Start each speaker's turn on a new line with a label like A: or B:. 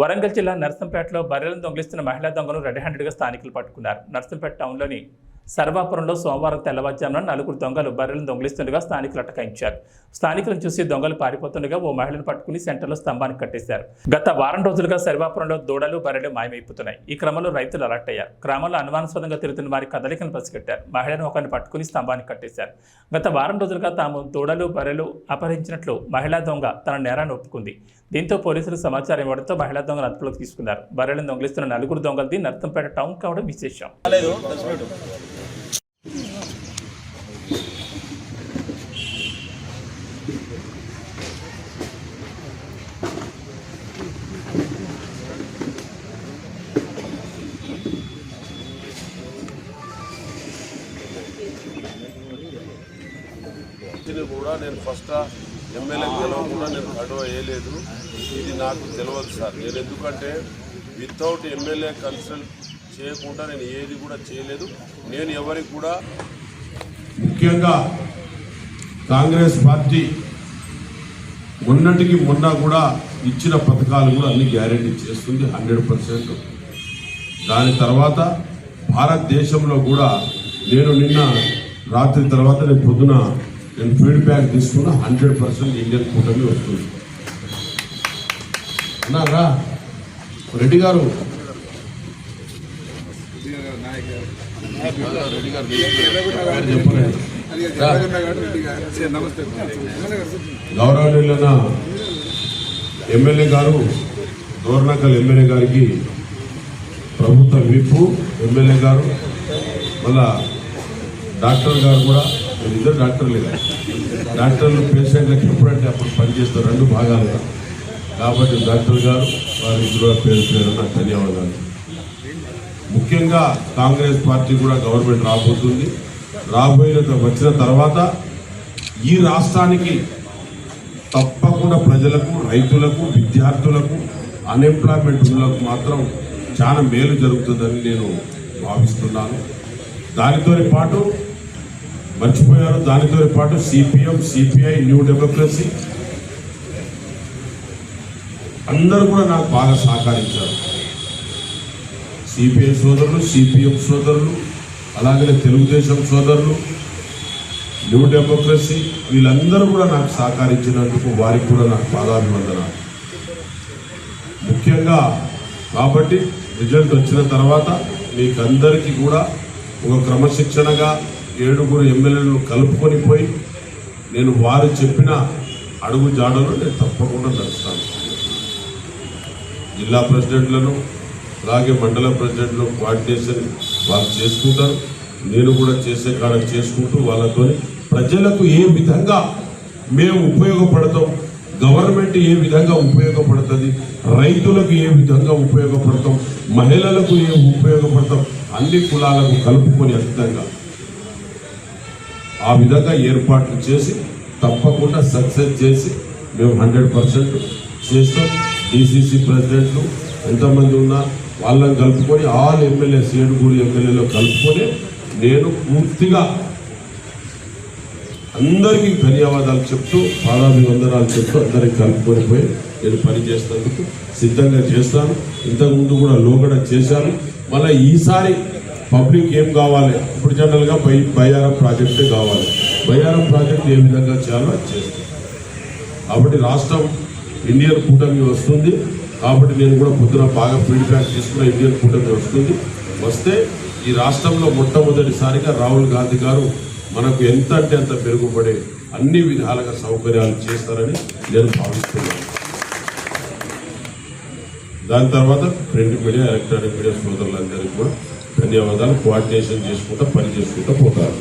A: వరంగల్ జిల్లా నర్సంపేటలో బర్రెలను దొంగిలిస్తున్న మహిళా దొంగను రెడ్ హ్యాండెడ్గా స్థానికులు పట్టుకున్నారు. నర్సంపేట టౌన్లోని సర్వాపురంలో సోమవారం తెల్లవారుజామున నలుగురు దొంగలు బర్రెలను దొంగిలిస్తుండగా స్థానికులు అటకాయించారు. స్థానికులను చూసి దొంగలు పారిపోతుండగా ఓ మహిళను పట్టుకుని సెంటర్లో స్తంభానికి కట్టేశారు. గత వారం రోజులుగా సర్వాపురంలో దూడలు బర్రెలు మాయమైపోతున్నాయి. ఈ క్రమంలో రైతులు అలర్ట్ అయ్యారు. గ్రామంలో అనుమానాస్పదంగా తిరుగుతున్న వారి కదలికను పసిగట్టారు. మహిళను ఒకరిని పట్టుకుని స్తంభానికి కట్టేశారు. గత వారం రోజులుగా తాము దూడలు బర్రెలు అపహరించినట్లు మహిళా దొంగ తన నేరాన్ని ఒప్పుకుంది. దీంతో పోలీసులు సమాచారం ఇవ్వడంతో మహిళా దొంగలు అదుపులోకి తీసుకున్నారు. బర్రెలను దొంగిలిస్తున్న నలుగురు దొంగలది నర్తంపేట టౌన్ కావడం విశేషం.
B: ఇది కూడా నేను ఫస్ట్ ఎమ్మెల్యే గెలవ కూడా నేను గడువ వేయలేదు ఇది నాకు తెలియదు సార్. నేను ఎందుకంటే వితౌట్ ఎమ్మెల్యే కన్సల్ట్ చేయకుండా నేను ఏది కూడా చేయలేదు. నేను ఎవరికి కూడా
C: ముఖ్యంగా కాంగ్రెస్ పార్టీ మొన్నటికి మొన్న కూడా ఇచ్చిన పథకాలు కూడా అన్ని గ్యారెంటీ చేస్తుంది హండ్రెడ్ పర్సెంట్. దాని తర్వాత భారతదేశంలో కూడా నేను నిన్న రాత్రి తర్వాత నేను పొద్దున నేను ఫీడ్బ్యాక్ తీసుకున్న హండ్రెడ్ పర్సెంట్ ఇండియన్ కూటమి వస్తుంది. అన్నారా? రెడ్డి గారు రెడ్డి గారు పేరు చెప్పలేదు రా. గౌరవనీయులైన ఎమ్మెల్యే గారు దోర్నకల్ ఎమ్మెల్యే గారికి ప్రభుత్వ విప్పు ఎమ్మెల్యే గారు మళ్ళా డాక్టర్ గారు కూడా ఇద్దరు డాక్టర్లే కదా. డాక్టర్లు పేషెంట్లకు ఎప్పుడంటే అప్పుడు పనిచేస్తారు రెండు భాగాలుగా. కాబట్టి డాక్టర్ గారు వారి కూడా పేరు పేరు నాకు ధన్యవాదాలు. ముఖ్యంగా కాంగ్రెస్ పార్టీ కూడా గవర్నమెంట్ రాబోతుంది. రాబోయే వచ్చిన తర్వాత ఈ రాష్ట్రానికి తప్పకుండా ప్రజలకు రైతులకు విద్యార్థులకు అన్ఎంప్లాయ్మెంట్ ఉన్నలకు మాత్రం చాలా మేలు జరుగుతుందని నేను భావిస్తున్నాను. దానితో పాటు మర్చిపోయారు. దానితో పాటు సిపిఎం సిపిఐ న్యూ డెమోక్రసీ అందరూ కూడా నాకు బాగా సహకరించారు. సిపిఐ సోదరులు సిపిఎం సోదరులు అలాగే తెలుగుదేశం సోదరులు న్యూ డెమోక్రసీ వీళ్ళందరూ కూడా నాకు సహకరించినందుకు వారికి కూడా నాకు పాదాభివందనాలు. ముఖ్యంగా కాబట్టి రిజల్ట్ వచ్చిన తర్వాత మీకు అందరికీ కూడా ఒక క్రమశిక్షణగా ఏడుగురు ఎమ్మెల్యేలను కలుపుకొని పోయి నేను వారు చెప్పిన అడుగు జాడలు నేను తప్పకుండా నడుస్తాను. జిల్లా ప్రెసిడెంట్లను అలాగే మండల ప్రెసిడెంట్లు కోఆర్డినేషన్ వాళ్ళు చేసుకుంటారు. నేను కూడా చేసే కాడ చేసుకుంటూ వాళ్ళతో ప్రజలకు ఏ విధంగా మేము ఉపయోగపడతాం గవర్నమెంట్ ఏ విధంగా ఉపయోగపడుతుంది రైతులకు ఏ విధంగా ఉపయోగపడతాం మహిళలకు ఏ ఉపయోగపడతాం అన్ని కులాలకు కలుపుకొని అర్థంగా ఆ విధంగా ఏర్పాట్లు చేసి తప్పకుండా సక్సెస్ చేసి మేము హండ్రెడ్ పర్సెంట్ చేస్తాం. డిసిసి ప్రెసిడెంట్లు ఎంతమంది ఉన్నా వాళ్ళని కలుపుకొని ఆల్ ఎమ్మెల్యేస్ ఏడుగురు ఎమ్మెల్యేలో కలుపుకొని నేను పూర్తిగా అందరికీ ధన్యవాదాలు చెప్తూ పాదాభివందనాలు చెప్తూ అందరికి కలుపుకొని పోయి నేను పనిచేసినందుకు సిద్ధంగా చేస్తాను. ఇంతకుముందు కూడా లోగడ చేశాను. మళ్ళీ ఈసారి పబ్లిక్ ఏం కావాలి? ఇప్పుడు జనరల్గా బై బయ్యారం ప్రాజెక్టే కావాలి. బయ్యారం ప్రాజెక్ట్ ఏ విధంగా చేయాలో అది చేస్తాను. కాబట్టి రాష్ట్రం ఇండియన్ కూటమి వస్తుంది. కాబట్టి నేను కూడా పొద్దున బాగా ఫీడ్బ్యాక్ తీసుకున్న ఇండియన్ కూటమి వస్తుంది. వస్తే ఈ రాష్ట్రంలో మొట్టమొదటిసారిగా రాహుల్ గాంధీ గారు మనకు ఎంత అంటే అంత మెరుగుపడే అన్ని విధాలుగా సౌకర్యాలు చేస్తారని నేను భావిస్తున్నాను. దాని తర్వాత ప్రింట్ మీడియా ఎలక్ట్రానిక్ మీడియా సోదరులందరికీ కూడా ధన్యవాదాలు. కోఆర్డినేషన్ చేసుకుంటూ పని చేసుకుంటూ పోతారు.